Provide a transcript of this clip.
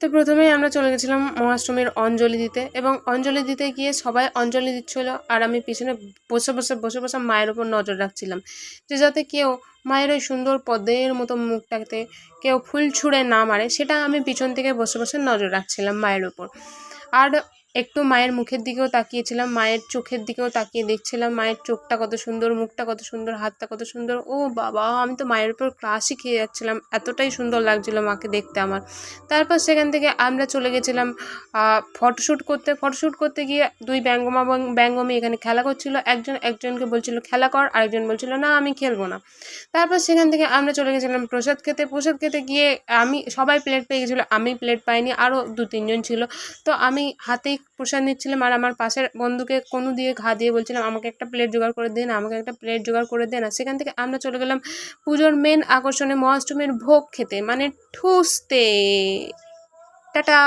তো প্রথমেই আমরা চলে গেছিলাম মহাষ্টমীর অঞ্জলি দিতে এবং অঞ্জলি দিতে গিয়ে সবাই অঞ্জলি দিচ্ছিল আর আমি পিছনে বসে বসে বসে বসে মায়ের ওপর নজর রাখছিলাম যে যাতে কেউ মায়ের ওই সুন্দর পদ্মের মতো মুখটাতে কেউ ফুল ছুঁড়ে না মারে, সেটা আমি পিছন থেকে বসে বসে নজর রাখছিলাম মায়ের ওপর আর একটু মায়ের মুখের দিকেও তাকিয়েছিলাম, মায়ের চোখের দিকেও তাকিয়ে দেখছিলাম, মায়ের চোখটা কত সুন্দর, মুখটা কত সুন্দর, হাতটা কত সুন্দর। ও বাবা, আমি তো মায়ের উপর ক্লাসই খেয়ে যাচ্ছিলাম, এতটাই সুন্দর লাগছিল মাকে দেখতে আমার। তারপর সেখান থেকে আমরা চলে গেছিলাম ফটোশ্যুট করতে। ফটোশ্যুট করতে গিয়ে দুই ব্যঙ্গমা ব্যঙ্গমী এখানে খেলা করছিল। একজন, একজনকে বলছিল, খেলা কর। আরেকজন বলছিল, না, আমি খেলব না। তারপর সেখান থেকে আমরা চলে গেছিলাম প্রসাদ খেতে। প্রসাদ খেতে গিয়ে আমি, সবাই প্লেট পেয়ে গেছিল, আমি প্লেট পাইনি আরও দু তিনজন ছিল। তো আমি হাতেই প্রসাদ নিচ্ছিলাম আর আমার পাশের বন্ধুকে কোনো দিয়ে ঘা দিয়ে বলছিলাম, আমাকে একটা প্লেট জোগাড় করে দেন, আমাকে একটা প্লেট জোগাড় করে দেন। আর সেখান থেকে আমরা চলে গেলাম পুজোর মেন আকর্ষণে, মহাষ্টমীর ভোগ খেতে মানে ঠুসতে। টাটা!